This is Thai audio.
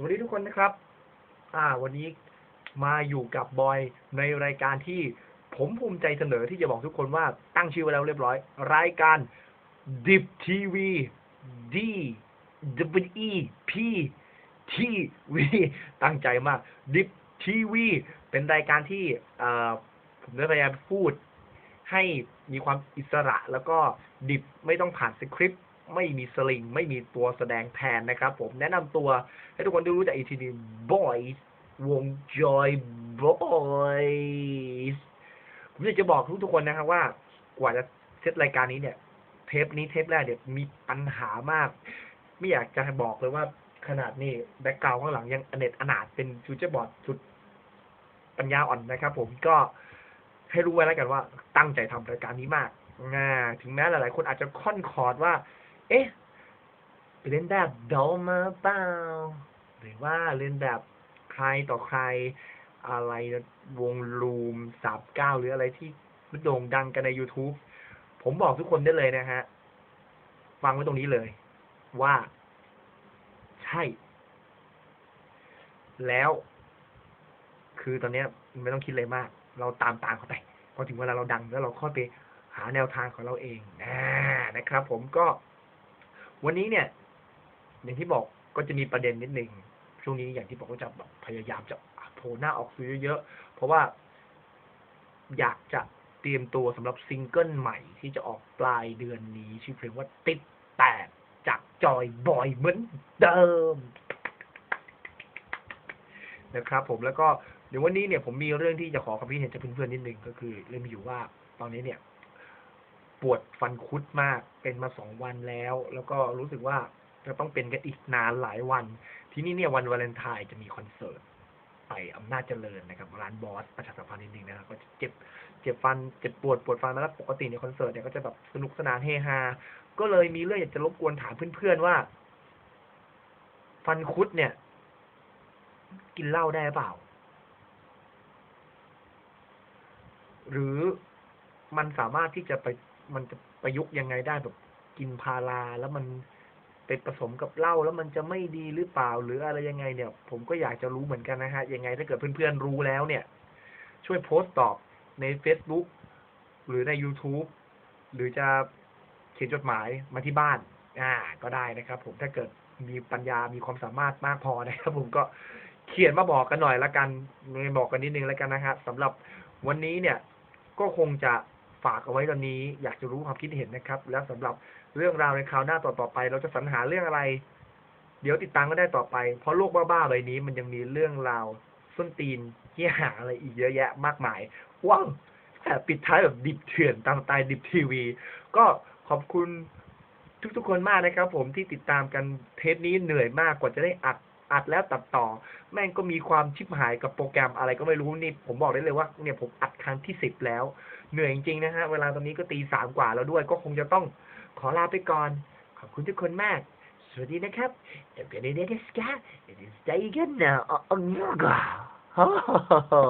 สวัสดีทุกคนนะครับ อ่า วันนี้มาอยู่กับบอยในรายการที่ผมภูมิใจเสนอที่จะบอกทุกคนว่าตั้งชื่อไว้แล้วเรียบร้อย รายการดิบทีวี D W E P T V ตั้งใจมากดิบทีวีเป็นรายการที่ผมได้พยายามพูดให้มีความอิสระแล้วก็ดิบไม่ต้องผ่านสคริปต์ ไม่มีสลิง ไม่มีตัวแสดงแทนนะครับผมแนะนำตัวให้ทุกคนได้รู้จักอีกทีนึง Boys วง Joy Boys ผมอยากจะบอกทุกทุกๆคนนะครับว่ากว่าจะเซตรายการนี้เนี่ย เทปนี้เทปแรกเนี่ยมีปัญหามาก ไม่อยากจะบอกเลยว่าขนาดนี้แบ็กกราวข้างหลังยังอเนตอนาถเป็นฟิวเจอร์บอร์ดสุดปัญญาอ่อนนะครับผมก็ให้รู้ไว้แล้วกันว่าตั้งใจทำรายการนี้มาก ถึงแม้หลาย ๆ คนอาจจะค่อนคอร์ดว่า เอ๊ะไปเล่นแบบดอลมาเปล่าหรือว่าเล่นแบบใครต่อใคร อะไรวงลูมสามเก้าหรืออะไรที่โด่งดังกันใน YouTube ผมบอกทุกคนได้เลยนะฮะ ฟังไว้ตรงนี้เลย ว่า ใช่ แล้ว คือตอนนี้ไม่ต้องคิดเลยมาก เราตามตามเขาไปพอถึงเวลาเราดังแล้วเราค่อยไปหาแนวทางของเราเองนะนะครับผมก็ วันนี้เนี่ย อย่างที่บอกก็จะมีประเด็นนิดนึงช่วงนี้อย่างที่บอกก็จะแบบพยายามจะโผล่หน้าออกสื่อเยอะๆเพราะว่า อยากจะเตรียมตัวสำหรับซิงเกิลใหม่ที่จะออกปลายเดือนนี้ ชื่อเพลงว่าติดแตกจากจอยบอยเหมือนเดิม นะครับ ผมแล้วก็เดี๋ยววันนี้เนี่ยผมมีเรื่องที่จะขอความคิดเห็นจากเพื่อนๆนิดนึงก็คือเรื่องมีอยู่ว่าตอนนี้เนี่ย ปวดฟันคุดมากเป็นมาสองวันแล้ว แล้วก็รู้สึกว่าจะต้องเป็นกันอีกนานหลายวัน ที่นี้เนี่ยวันวาเลนไทน์จะมีคอนเสิร์ตไปอำนาจเจริญนะครับร้านบอสประชาสัมพันธ์นิดนึงนะครับก็เจ็บเจ็บฟันเจ็บปวดปวดฟันแล้วปกติในคอนเสิร์ตเนี่ยก็จะแบบสนุกสนานเฮฮาก็เลยมีเรื่องอยากจะรบกวนถามเพื่อนๆว่า ฟันคุดเนี่ย กินเหล้าได้เปล่า หรือมันสามารถที่จะไป มันจะประยุกต์ยังไงได้แบบกินพาราแล้วมันไปผสมกับเหล้าแล้วมันจะไม่ดีหรือเปล่าหรืออะไรยังไงเนี่ย ผมก็อยากจะรู้เหมือนกันนะฮะยังไงถ้าเกิดเพื่อนๆรู้แล้วเนี่ย ช่วยโพสต์ตอบใน Facebook หรือใน YouTube หรือจะเขียนจดหมายมาที่บ้าน อ่า ก็ได้นะครับ ผมถ้าเกิดมีปัญญามีความสามารถมากพอนะครับ ผมก็เขียนมาบอกกันหน่อยละกันบอกกันนิดนึงแล้วกันนะครับสำหรับวันนี้เนี่ยก็คงจะ ฝากเอาไว้ตอนนี้อยากจะรู้ความคิดเห็นนะครับ แล้วสำหรับเรื่องราวในคราวหน้าต่อๆไป เราจะสรรหาเรื่องอะไร เดี๋ยวติดตามก็ได้ต่อไป เพราะโลกบ้าๆใบนี้ มันยังมีเรื่องราวส้นตีนที่หาอะไรอีกเยอะแยะมากมายว้าวแต่ปิดท้ายแบบดิบเถื่อนตามสไตล์ดิบทีวี ก็ขอบคุณทุกๆคนมากนะครับ ผมที่ติดตามกันเทปนี้เหนื่อยมากกว่าจะได้อัด อัดแล้วตัดต่อ แม่งก็มีความชิบหายกับโปรแกรมอะไรก็ไม่รู้นี่ผมบอกได้เลยว่าเนี่ยผมอัดครั้งที่สิบแล้ว เหนื่อยจริงๆนะฮะเวลาตอนนี้ก็ตีสามกว่าแล้วด้วย ก็คงจะต้องขอลาไปก่อน ขอบคุณทุกคนมาก สวัสดีนะครับเดี๋ยวเป็นเดสกาเดี๋ยวใจกันนะอ๋ออ๋อ